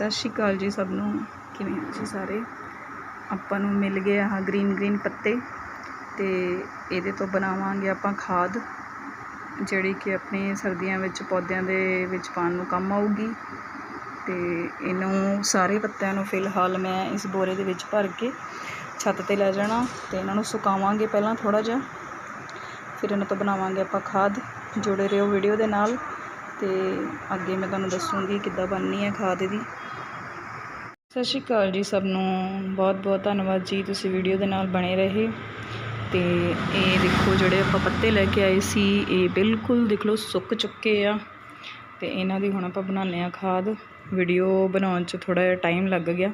ਸਤਿ ਸ਼੍ਰੀ ਅਕਾਲ ਜੀ ਸਭ ਨੂੰ। ਕਿਵੇਂ ਹੋ ਜੀ ਸਾਰੇ? ਆਪਾਂ ਨੂੰ ਮਿਲ ਗਏ ਆਹ ਗ੍ਰੀਨ ਗ੍ਰੀਨ ਪੱਤੇ ਤੇ ਇਹਦੇ ਤੋਂ ਬਣਾਵਾਂਗੇ ਆਪਾਂ ਖਾਦ, ਜਿਹੜੀ ਕਿ ਆਪਣੇ ਸਰਦੀਆਂ ਵਿੱਚ, ਪੌਦਿਆਂ ਦੇ ਵਿੱਚ ਪਾਉਣ ਨੂੰ ਕੰਮ ਆਊਗੀ। ਤੇ ਇਹਨੂੰ ਸਾਰੇ ਪੱਤਿਆਂ ਨੂੰ ਫਿਲਹਾਲ ਮੈਂ ਇਸ ਬੋਰੇ ਦੇ ਵਿੱਚ ਭਰ ਕੇ ਛੱਤ ਤੇ ਲੈ ਜਾਣਾ ਤੇ ਇਹਨਾਂ ਨੂੰ ਸੁਕਾਵਾਂਗੇ ਪਹਿਲਾਂ ਥੋੜਾ ਜਿਹਾ। ਫਿਰ ਇਹਨਾਂ ਤੋਂ ਬਣਾਵਾਂਗੇ ਆਪਾਂ ਖਾਦ, ਜੁੜੇ ਰਹੋ ਵੀਡੀਓ ਦੇ ਨਾਲ। ਤੇ ਅੱਗੇ ਮੈਂ ਤੁਹਾਨੂੰ ਦੱਸੂੰਗੀ ਕਿੱਦਾਂ ਬਣਨੀ ਹੈ ਖਾਦ ਇਹਦੀ। ਸਤਿ ਸ਼੍ਰੀ ਅਕਾਲ ਜੀ ਸਭ ਨੂੰ। ਬਹੁਤ ਬਹੁਤ ਧੰਨਵਾਦ ਜੀ ਤੁਸੀਂ ਵੀਡੀਓ ਦੇ ਨਾਲ ਬਣੇ ਰਹੇ। ਤੇ ਇਹ ਦੇਖੋ ਜਿਹੜੇ ਆਪਾਂ ਪੱਤੇ ਲੈ ਕੇ ਆਏ ਸੀ, ਇਹ ਬਿਲਕੁਲ ਦੇਖ ਲਓ ਸੁੱਕ ਚੁੱਕੇ ਆ। ਤੇ ਇਹਨਾਂ ਦੀ ਹੁਣ ਆਪਾਂ ਬਣਾਉਂਦੇ ਆ ਖਾਦ। ਵੀਡੀਓ ਬਣਾਉਣ 'ਚ ਥੋੜਾ ਜਿਹਾ ਟਾਈਮ ਲੱਗ ਗਿਆ,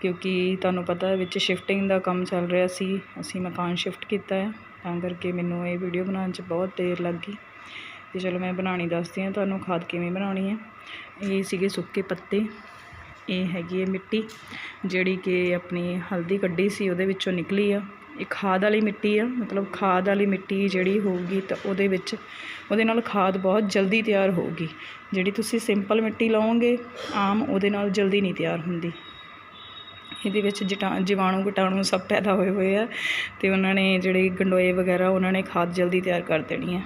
ਕਿਉਂਕਿ ਤੁਹਾਨੂੰ ਪਤਾ ਵਿੱਚ ਸ਼ਿਫਟਿੰਗ ਦਾ ਕੰਮ ਚੱਲ ਰਿਹਾ ਸੀ। ਅਸੀਂ ਮਕਾਨ ਸ਼ਿਫਟ ਕੀਤਾ ਹੈ ਤਾਂ ਕਰਕੇ ਮੈਨੂੰ ਇਹ ਵੀਡੀਓ ਬਣਾਉਣ 'ਚ ਬਹੁਤ ਦੇਰ ਲੱਗ ਗਈ। ਤੇ ਚਲੋ ਮੈਂ ਬਣਾਉਣੀ ਦੱਸਦੀ ਹਾਂ ਤੁਹਾਨੂੰ ਖਾਦ ਕਿਵੇਂ ਬਣਾਉਣੀ ਹੈ। ਇਹ ਸੀਗੇ ਸੁੱਕੇ ਪੱਤੇ, ਇਹ ਹੈਗੀ ਹੈ ਮਿੱਟੀ, ਜਿਹੜੀ ਕਿ ਆਪਣੀ ਹਲਦੀ ਕੱਢੀ ਸੀ, ਉਹਦੇ ਵਿੱਚੋਂ ਨਿਕਲੀ ਆ। ਇਹ ਖਾਦ ਵਾਲੀ ਮਿੱਟੀ ਆ, ਮਤਲਬ ਖਾਦ ਵਾਲੀ ਮਿੱਟੀ ਜਿਹੜੀ ਹੋਊਗੀ ਤਾਂ ਉਹਦੇ ਵਿੱਚ, ਉਹਦੇ ਨਾਲ ਖਾਦ ਬਹੁਤ ਜਲਦੀ ਤਿਆਰ ਹੋਊਗੀ। ਜਿਹੜੀ ਤੁਸੀਂ ਸਿੰਪਲ ਮਿੱਟੀ ਲਾਓਗੇ, ਆਮ ਉਹਦੇ ਨਾਲ ਜਲਦੀ ਨਹੀਂ ਤਿਆਰ ਹੁੰਦੀ। ਇਹਦੇ ਵਿੱਚ ਜਟਾ, ਜੀਵਾਣੂ ਕੀਟਾਣੂ ਸਭ ਪੈਦਾ ਹੋਏ ਹੋਏ ਆ ਤੇ ਉਹਨਾਂ ਨੇ ਜਿਹੜੇ ਗੰਡੋਏ ਵਗੈਰਾ, ਉਹਨਾਂ ਨੇ ਖਾਦ ਜਲਦੀ ਤਿਆਰ ਕਰ ਦੇਣੀ ਹੈ।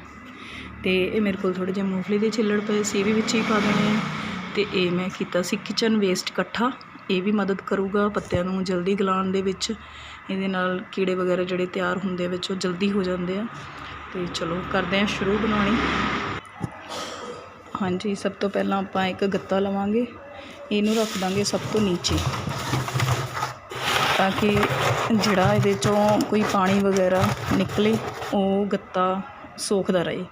ਤੇ ਇਹ ਮੇਰੇ ਕੋਲ ਥੋੜੇ ਜਿਹੇ ਮੂੰਗਫਲੀ ਦੇ ਛਿੱਲੜ ਪਏ ਸੀ, ਇਹ ਵੀ ਵਿੱਚ ਹੀ ਪਾ ਦੇਣੇ ਆ। ਤੇ ਇਹ ਮੈਂ ਕੀਤਾ ਸੀ ਕਿਚਨ ਵੇਸਟ ਇਕੱਠਾ। ਇਹ ਵੀ ਮਦਦ ਕਰੂਗਾ ਪੱਤਿਆਂ ਨੂੰ ਜਲਦੀ ਗਲਾਉਣ ਦੇ ਵਿੱਚ। ਇਹਦੇ ਨਾਲ ਕੀੜੇ ਵਗੈਰਾ ਜਿਹੜੇ ਤਿਆਰ ਹੁੰਦੇ ਵਿੱਚ, ਉਹ ਜਲਦੀ ਹੋ ਜਾਂਦੇ ਆ। ਤੇ ਚਲੋ ਕਰਦੇ ਆ ਸ਼ੁਰੂ ਬਣਾਉਣੀ। ਹਾਂਜੀ, ਸਭ ਤੋਂ ਪਹਿਲਾਂ ਆਪਾਂ ਇੱਕ ਗੱਤਾ ਲਵਾਂਗੇ। ਇਹਨੂੰ ਰੱਖ ਦਾਂਗੇ ਸਭ ਤੋਂ ਨੀਚੇ। ਤਾਂ ਕਿ ਜਿਹੜਾ ਇਹਦੇ ਚੋਂ ਕੋਈ ਪਾਣੀ ਵਗੈਰਾ ਨਿਕਲੇ, ਉਹ ਗੱਤਾ ਸੋਖਦਾ ਰਹੇ।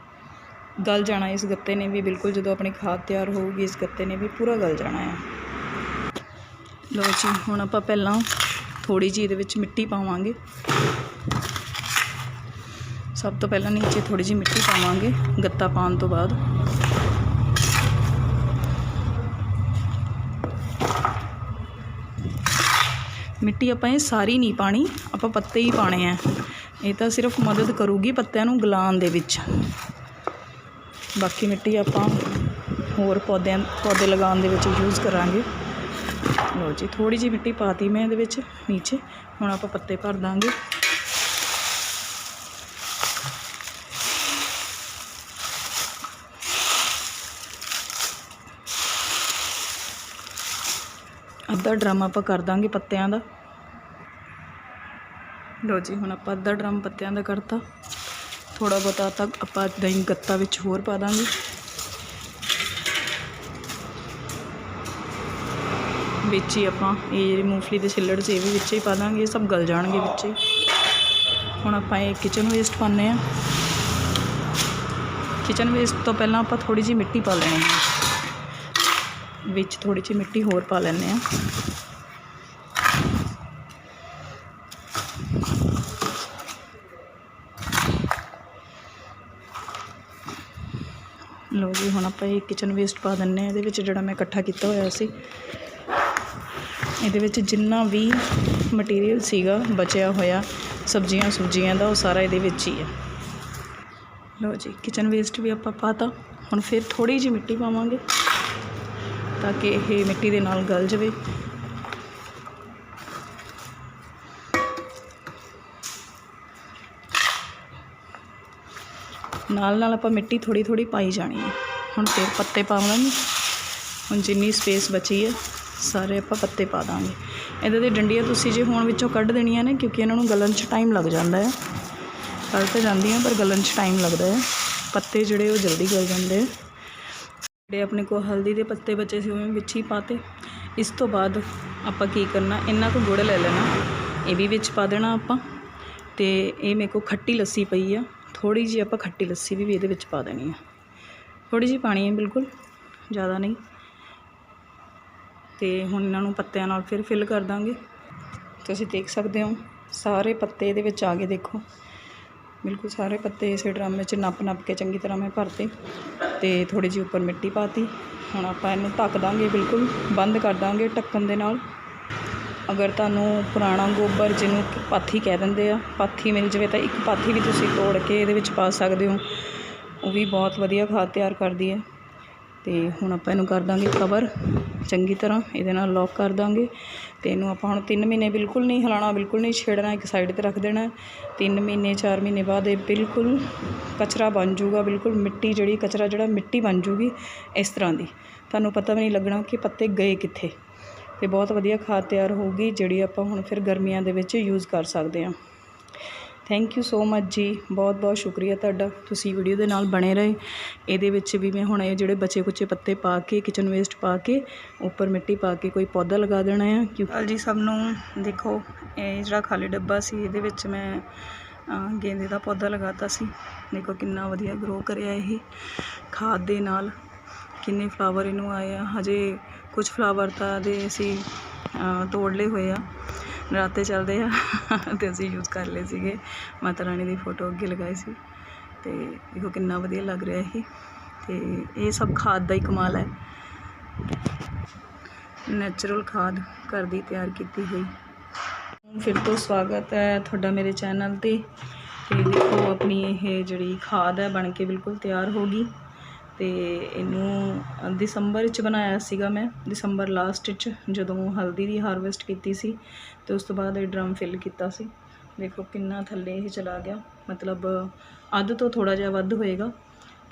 ਗਲ ਜਾਣਾ ਇਸ ਗੱਤੇ ਨੇ ਵੀ ਬਿਲਕੁਲ ਜਦੋਂ ਆਪਣੀ ਖਾਦ ਤਿਆਰ ਹੋਊਗੀ, ਇਸ ਗੱਤੇ ਨੇ ਵੀ ਪੂਰਾ ਗਲ ਜਾਣਾ ਹੈ ਲਓ ਜੀ, ਹੁਣ ਆਪਾਂ ਪਹਿਲਾਂ ਥੋੜੀ ਜਿਹੀ ਇਹਦੇ ਵਿੱਚ ਮਿੱਟੀ ਪਾਵਾਂਗੇ। ਸਭ ਤੋਂ ਪਹਿਲਾਂ ਨੀਚੇ ਥੋੜੀ ਜਿਹੀ ਮਿੱਟੀ ਪਾਵਾਂਗੇ, ਗੱਤਾ ਪਾਉਣ ਤੋਂ ਬਾਅਦ। ਮਿੱਟੀ ਆਪਾਂ ਇਹ ਸਾਰੀ ਨਹੀਂ ਪਾਣੀ, ਆਪਾਂ ਪੱਤੇ ਹੀ ਪਾਣੇ ਆ। ਇਹ ਤਾਂ ਸਿਰਫ ਮਦਦ ਕਰੂਗੀ ਪੱਤਿਆਂ ਨੂੰ ਗਲਾਉਣ ਦੇ ਵਿੱਚ। ਬਾਕੀ ਮਿੱਟੀ ਆਪਾਂ ਹੋਰ ਪੌਦਿਆਂ, ਪੌਦੇ ਲਗਾਉਣ ਦੇ ਵਿੱਚ ਯੂਜ਼ ਕਰਾਂਗੇ। ਲਓ ਜੀ ਥੋੜੀ ਜਿਹੀ ਮਿੱਟੀ ਪਾਤੀ ਮੈਂ ਇਹਦੇ ਵਿੱਚ, ਨੀਚੇ। ਹੁਣ ਆਪਾਂ ਪੱਤੇ ਭਰ ਦਾਂਗੇ। ਅੱਧਾ ਡਰਮ ਆਪਾਂ ਕਰ ਦਾਂਗੇ ਪੱਤਿਆਂ ਦਾ। ਲਓ ਜੀ, ਹੁਣ ਆਪਾਂ ਅੱਧਾ ਡਰਮ ਪੱਤਿਆਂ ਦਾ ਕਰਤਾ। ਥੋੜਾ ਬਹੁਤਾ ਤੱਕ ਆਪਾਂ ਦਹੀਂ ਗੱਤਾ ਵਿੱਚ ਹੋਰ ਪਾ ਦਾਂਗੇ। ਵਿੱਚ ਹੀ ਆਪਾਂ ਇਹ ਜਿਹੜੀ ਮੂੰਗਫਲੀ ਦੇ ਛਿੱਲੜ ਸੀ, ਇਹ ਵੀ ਵਿੱਚ ਹੀ ਪਾ ਦਾਂਗੇ, ਇਹ ਸਭ ਗਲ ਜਾਣਗੇ ਵਿੱਚ ਹੀ। ਹੁਣ ਆਪਾਂ ਇਹ ਕਿਚਨ ਵੇਸਟ ਪਾਉਂਦੇ ਆ ਕਿਚਨ ਵੇਸਟ ਤੋਂ ਪਹਿਲਾਂ ਆਪਾਂ ਥੋੜੀ ਜਿਹੀ ਮਿੱਟੀ ਪਾ ਲੈਣੀ ਹੈ। ਵਿੱਚ ਥੋੜੀ ਜਿਹੀ ਮਿੱਟੀ ਹੋਰ ਪਾ ਲੈਂਦੇ ਆ ਲਓ ਜੀ, ਹੁਣ ਆਪਾਂ ਇਹ ਕਿਚਨ ਵੇਸਟ ਪਾ ਦਿੰਨੇ ਆ ਇਹਦੇ ਵਿੱਚ ਜਿਹੜਾ ਮੈਂ ਇਕੱਠਾ ਕੀਤਾ ਹੋਇਆ ਸੀ, ਇਹਦੇ ਵਿੱਚ ਜਿੰਨਾ ਵੀ ਮਟੀਰੀਅਲ ਸੀਗਾ, ਬਚਿਆ ਹੋਇਆ, ਸਬਜ਼ੀਆਂ ਸੁਬਜ਼ੀਆਂ ਦਾ, ਉਹ ਸਾਰਾ ਇਹਦੇ ਵਿੱਚ ਹੀ ਹੈ। ਲਓ ਜੀ ਕਿਚਨ ਵੇਸਟ ਵੀ ਆਪਾਂ ਪਾਤਾ। ਹੁਣ ਫਿਰ ਥੋੜੀ ਜਿਹੀ ਮਿੱਟੀ ਪਾਵਾਂਗੇ। ਤਾਂ ਕਿ ਇਹ ਮਿੱਟੀ ਦੇ ਨਾਲ ਗਲ ਜਾਵੇ। ਨਾਲ ਨਾਲ ਆਪਾਂ ਮਿੱਟੀ ਥੋੜੀ ਥੋੜੀ ਪਾਈ ਜਾਣੀ ਹੈ। ਹੁਣ ਫਿਰ ਪੱਤੇ ਪਾਵਾਂਗੇ। ਹੁਣ ਜਿੰਨੀ ਸਪੇਸ ਬਚੀ ਹੈ, ਸਾਰੇ ਆਪਾਂ ਪੱਤੇ ਪਾ ਦਾਂਗੇ। ਇਹਦੇ ਦੇ ਡੰਡੀਆਂ ਤੁਸੀਂ ਜੇ ਹੁਣ ਵਿੱਚੋਂ ਕੱਢ ਦੇਣੀਆਂ ਨੇ, ਕਿਉਂਕਿ ਇਹਨਾਂ ਨੂੰ ਗਲਣ 'ਚ ਟਾਈਮ ਲੱਗ ਜਾਂਦਾ ਹੈ। ਗਲ ਤਾਂ ਜਾਂਦੀਆਂ, ਪਰ ਗਲਣ 'ਚ ਟਾਈਮ ਲੱਗਦਾ ਹੈ। ਪੱਤੇ ਜਿਹੜੇ ਉਹ ਜਲਦੀ ਗਲ ਜਾਂਦੇ ਆ ਜਿਹੜੇ ਆਪਣੇ ਕੋਲ ਹਲਦੀ ਦੇ ਪੱਤੇ ਬਚੇ ਸੀ ਉਹ ਵੀ ਵਿੱਚ ਹੀ ਪਾਤੇ। ਇਸ ਤੋਂ ਬਾਅਦ ਆਪਾਂ ਕੀ ਕਰਨਾ, ਇੰਨਾ ਕੁ ਗੁੜ ਲੈ ਲੈਣਾ, ਇਹ ਵੀ ਵਿੱਚ ਪਾ ਦੇਣਾ ਆਪਾਂ। ਅਤੇ ਇਹ ਮੇਰੇ ਕੋਲ ਖੱਟੀ ਲੱਸੀ ਪਈ ਆ, ਥੋੜ੍ਹੀ ਜਿਹੀ ਆਪਾਂ ਖੱਟੀ ਲੱਸੀ ਵੀ ਇਹਦੇ ਵਿੱਚ ਪਾ ਦੇਣੀ ਆ। ਥੋੜ੍ਹੀ ਜਿਹੀ ਪਾਣੀ ਹੈ ਬਿਲਕੁਲ, ਜ਼ਿਆਦਾ ਨਹੀਂ। ਤੇ ਹੁਣ ਇਹਨਾਂ ਨੂੰ ਪੱਤਿਆਂ ਨਾਲ ਫਿਰ ਫਿਲ ਕਰ ਦਾਂਗੇ। ਤੁਸੀਂ ਦੇਖ ਸਕਦੇ ਹੋ, ਸਾਰੇ ਪੱਤੇ ਇਹਦੇ ਵਿੱਚ ਆ ਗਏ, ਦੇਖੋ। ਬਿਲਕੁਲ ਸਾਰੇ ਪੱਤੇ ਇਸੇ ਡਰਮ ਵਿੱਚ ਨੱਪ ਨੱਪ ਕੇ ਚੰਗੀ ਤਰ੍ਹਾਂ ਮੈਂ ਭਰਤੇ ਤੇ ਥੋੜੀ ਜਿਹੀ ਉੱਪਰ ਮਿੱਟੀ ਪਾਤੀ। ਹੁਣ ਆਪਾਂ ਇਹਨੂੰ ਢੱਕ ਦਾਂਗੇ ਬਿਲਕੁਲ, ਬੰਦ ਕਰ ਦਾਂਗੇ ਢੱਕਣ ਦੇ ਨਾਲ। ਅਗਰ ਤੁਹਾਨੂੰ ਪੁਰਾਣਾ ਗੋਬਰ ਜਿਹਨੂੰ ਪਾਥੀ ਕਹਿ ਦਿੰਦੇ ਆ, ਪਾਥੀ ਮਿਲ ਜਾਵੇ ਤਾਂ ਇੱਕ ਪਾਥੀ ਵੀ ਤੁਸੀਂ ਤੋੜ ਕੇ ਇਹਦੇ ਵਿੱਚ ਪਾ ਸਕਦੇ ਹੋ। ਉਹ ਵੀ ਬਹੁਤ ਵਧੀਆ ਖਾਦ ਤਿਆਰ ਕਰਦੀ ਹੈ। ਤੇ ਹੁਣ ਆਪਾਂ ਇਹਨੂੰ ਕਰ ਦਾਂਗੇ ਕਵਰ ਚੰਗੀ ਤਰ੍ਹਾਂ ਇਹਦੇ ਨਾਲ ਲੌਕ ਕਰ ਦਾਂਗੇ। ਤੇ ਇਹਨੂੰ ਆਪਾਂ ਹੁਣ 3 ਮਹੀਨੇ ਬਿਲਕੁਲ ਨਹੀਂ ਹਿਲਾਉਣਾ, ਬਿਲਕੁਲ ਨਹੀਂ ਛੇੜਨਾ, ਇੱਕ ਸਾਈਡ ਤੇ ਰੱਖ ਦੇਣਾ। 3 ਮਹੀਨੇ 4 ਮਹੀਨੇ ਬਾਅਦ ਇਹ ਬਿਲਕੁਲ ਕਚਰਾ ਬਣ ਜਾਊਗਾ, ਬਿਲਕੁਲ ਮਿੱਟੀ ਜਿਹੜੀ, ਕਚਰਾ ਜਿਹੜਾ ਮਿੱਟੀ ਬਣ ਜੂਗੀ ਇਸ ਤਰ੍ਹਾਂ ਦੀ। ਤੁਹਾਨੂੰ ਪਤਾ ਵੀ ਨਹੀਂ ਲੱਗਣਾ ਕਿ ਪੱਤੇ ਗਏ ਕਿੱਥੇ। ਤੇ ਬਹੁਤ ਵਧੀਆ ਖਾਦ ਤਿਆਰ ਹੋਊਗੀ, ਜਿਹੜੀ ਆਪਾਂ ਹੁਣ ਫਿਰ ਗਰਮੀਆਂ ਦੇ ਵਿੱਚ ਯੂਜ਼ ਕਰ ਸਕਦੇ ਹਾਂ। ਥੈਂਕ ਯੂ ਸੋ ਮੱਚ ਜੀ। ਬਹੁਤ ਬਹੁਤ ਸ਼ੁਕਰੀਆ ਤੁਹਾਡਾ। ਤੁਸੀਂ ਵੀਡੀਓ ਦੇ ਨਾਲ ਬਣੇ ਰਹੇ। ਇਹਦੇ ਵਿੱਚ ਵੀ ਮੈਂ ਹੁਣ ਇਹ ਜਿਹੜੇ ਬਚੇ ਕੁਚੇ ਪੱਤੇ ਪਾ ਕੇ ਕਿਚਨ ਵੇਸਟ ਪਾ ਕੇ, ਉੱਪਰ ਮਿੱਟੀ ਪਾ ਕੇ ਕੋਈ ਪੌਦਾ ਲਗਾ ਦੇਣਾ ਆ। ਕਿਉਂਕਿ ਜੀ ਸਭ ਨੂੰ ਦੇਖੋ, ਇਹ ਜਿਹੜਾ ਖਾਲੀ ਡੱਬਾ ਸੀ, ਇਹਦੇ ਵਿੱਚ ਮੈਂ ਗੇਂਦੇ ਦਾ ਪੌਦਾ ਲਗਾਤਾ ਸੀ। ਦੇਖੋ ਕਿੰਨਾ ਵਧੀਆ ਗਰੋ ਕਰਿਆ ਇਹ। ਖਾਦ ਦੇ ਨਾਲ ਕਿੰਨੇ ਫਲਾਵਰ ਇਹਨੂੰ ਆਏ ਆ। ਹਜੇ ਕੁਝ ਫਲਾਵਰ ਤਾਂ ਦੇ ਅਸੀਂ ਤੋੜ ਲਏ ਹੋਏ ਆ। ਨਰਾਤੇ ਚੱਲਦੇ ਆ ਤੇ ਅਸੀਂ ਯੂਜ਼ ਕਰ ਲਏ ਸੀਗੇ। ਮਾਤਾ ਰਾਣੀ ਦੀ ਫੋਟੋ ਅੱਗੇ ਲਗਾਈ ਸੀ। ਤੇ ਦੇਖੋ ਕਿੰਨਾ ਵਧੀਆ ਲੱਗ ਰਿਹਾ ਇਹ। ਤੇ ਇਹ ਸਭ ਖਾਦ ਦਾ ਹੀ ਕਮਾਲ ਹੈ। ਨੈਚੁਰਲ ਖਾਦ ਘਰ ਦੀ ਤਿਆਰ ਕੀਤੀ ਹੋਈ। ਫਿਰ ਤੋਂ ਸਵਾਗਤ ਹੈ ਤੁਹਾਡਾ ਮੇਰੇ ਚੈਨਲ ਤੇ। ਤੇ ਦੇਖੋ ਆਪਣੀ ਇਹ ਜਿਹੜੀ ਖਾਦ ਹੈ ਬਣ ਕੇ ਬਿਲਕੁਲ ਤਿਆਰ ਹੋ ਗਈ। ਤੇ ਇਹਨੂੰ ਦਸੰਬਰ 'ਚ ਬਣਾਇਆ ਸੀਗਾ ਮੈਂ। ਦਸੰਬਰ ਲਾਸਟ 'ਚ ਜਦੋਂ ਹਲਦੀ ਦੀ ਹਾਰਵੈਸਟ ਕੀਤੀ ਸੀ ਅਤੇ ਉਸ ਤੋਂ ਬਾਅਦ ਇਹ ਡਰਮ ਫਿਲ ਕੀਤਾ ਸੀ। ਦੇਖੋ ਕਿੰਨਾ ਥੱਲੇ ਇਹ ਚਲਾ ਗਿਆ। ਮਤਲਬ, ਅੱਧ ਤੋਂ ਥੋੜਾ ਜਿਹਾ ਵੱਧ ਹੋਏਗਾ।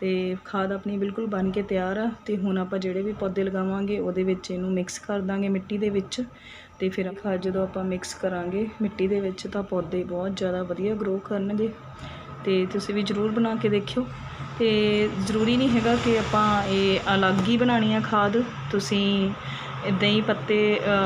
ਤੇ ਖਾਦ ਆਪਣੀ ਬਿਲਕੁਲ ਬਣ ਕੇ ਤਿਆਰ ਆ ਤੇ ਹੁਣ ਆਪਾਂ ਜਿਹੜੇ ਵੀ ਪੌਦੇ ਲਗਾਵਾਂਗੇ ਉਹਦੇ ਵਿੱਚ ਇਹਨੂੰ ਮਿਕਸ ਕਰ ਦਾਂਗੇ ਮਿੱਟੀ ਦੇ ਵਿੱਚ। ਤੇ ਫਿਰ ਖਾਦ ਜਦੋਂ ਆਪਾਂ ਮਿਕਸ ਕਰਾਂਗੇ ਮਿੱਟੀ ਦੇ ਵਿੱਚ ਤਾਂ ਪੌਦੇ ਬਹੁਤ ਜ਼ਿਆਦਾ ਵਧੀਆ ਗਰੋ ਕਰਨਗੇ। ਤੇ ਤੁਸੀਂ ਵੀ ਜ਼ਰੂਰ ਬਣਾ ਕੇ ਦੇਖਿਓ। ਤੇ ਜ਼ਰੂਰੀ ਨਹੀਂ ਹੈਗਾ ਕਿ ਆਪਾਂ ਇਹ ਅਲੱਗ ਹੀ ਬਣਾਉਣੀ ਆ ਖਾਦ। ਤੁਸੀਂ ਇੱਦਾਂ ਹੀ ਪੱਤੇ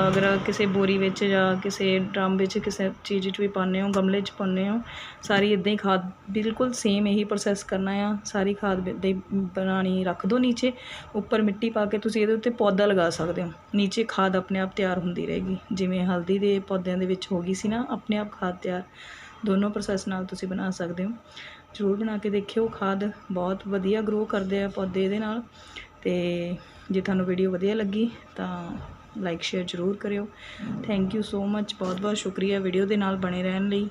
ਅਗਰ ਕਿਸੇ ਬੋਰੀ ਵਿੱਚ ਜਾਂ ਕਿਸੇ ਡਰਮ ਵਿੱਚ ਕਿਸੇ ਚੀਜ਼ 'ਚ ਵੀ ਪਾਉਂਦੇ ਹੋ, ਗਮਲੇ 'ਚ ਪਾਉਂਦੇ ਹੋ, ਸਾਰੀ ਇੱਦਾਂ ਹੀ ਖਾਦ ਬਿਲਕੁਲ ਸੇਮ ਇਹੀ ਪ੍ਰੋਸੈਸ ਕਰਨਾ ਆ। ਸਾਰੀ ਖਾਦ ਇੱਦਾਂ ਹੀ ਬਣਾਉਣੀ ਰੱਖ ਦਿਓ ਨੀਚੇ। ਉੱਪਰ ਮਿੱਟੀ ਪਾ ਕੇ ਤੁਸੀਂ ਇਹਦੇ ਉੱਤੇ ਪੌਦਾ ਲਗਾ ਸਕਦੇ ਹੋ। ਨੀਚੇ ਖਾਦ ਆਪਣੇ ਆਪ ਤਿਆਰ ਹੁੰਦੀ ਰਹੇਗੀ। ਜਿਵੇਂ ਹਲਦੀ ਦੇ ਪੌਦਿਆਂ ਦੇ ਵਿੱਚ ਹੋ ਗਈ ਸੀ ਨਾ, ਆਪਣੇ ਆਪ ਖਾਦ ਤਿਆਰ। ਦੋਨੋਂ ਪ੍ਰੋਸੈਸ ਨਾਲ ਤੁਸੀਂ ਬਣਾ ਸਕਦੇ ਹੋ। ਜ਼ਰੂਰ ਬਣਾ ਕੇ ਦੇਖਿਓ, ਖਾਦ ਬਹੁਤ ਵਧੀਆ ਗਰੋ ਕਰਦੇ ਆ ਪੌਦੇ ਇਹਦੇ ਨਾਲ। ਤੇ ਜੇ ਤੁਹਾਨੂੰ ਵੀਡੀਓ ਵਧੀਆ ਲੱਗੀ ਤਾਂ ਲਾਈਕ ਸ਼ੇਅਰ ਜ਼ਰੂਰ ਕਰਿਓ। ਥੈਂਕ ਯੂ ਸੋ ਮੱਚ ਬਹੁਤ ਬਹੁਤ ਸ਼ੁਕਰੀਆ ਵੀਡੀਓ ਦੇ ਨਾਲ ਬਣੇ ਰਹਿਣ ਲਈ।